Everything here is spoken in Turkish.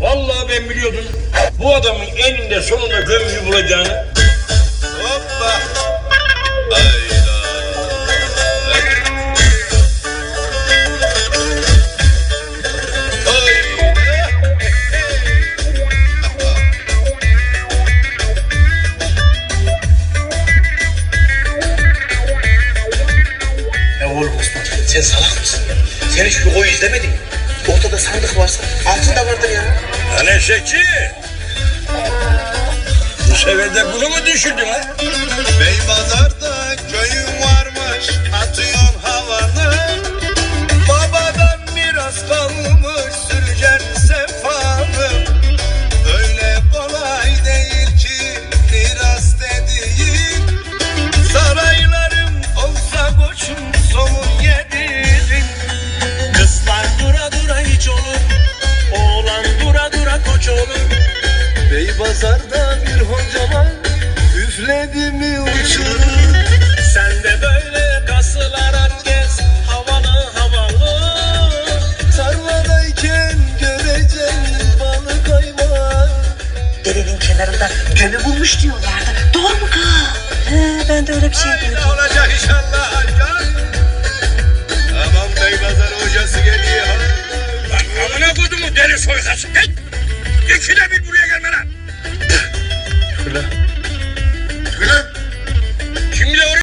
Vallahi ben biliyordum. Bu adamın eninde sonunda gömüyü bulacağını. Hoppa. Hayda. Sen salak mısın ya? Sen hiç koyu izlemedin mi? Ortada sandık varsa altında vardır ya. Lan eşekçi. Bu sefer de bunu mu düşündün ha? Üfledi mi uçurur Sen de böyle kasılarak gez Havalı havalı Tarladayken göreceksin balık ayvar Derenin kenarında gömü bulmuş diyorlardı. Doğru mu kız? He, ben de öyle bir şey duydum. Ne olacak inşallah ancak. Tamam Beybazar hocası geliyor. Lan amına kodumu deli soykası. Git. İkide bir buraya gelme lan. Yeah.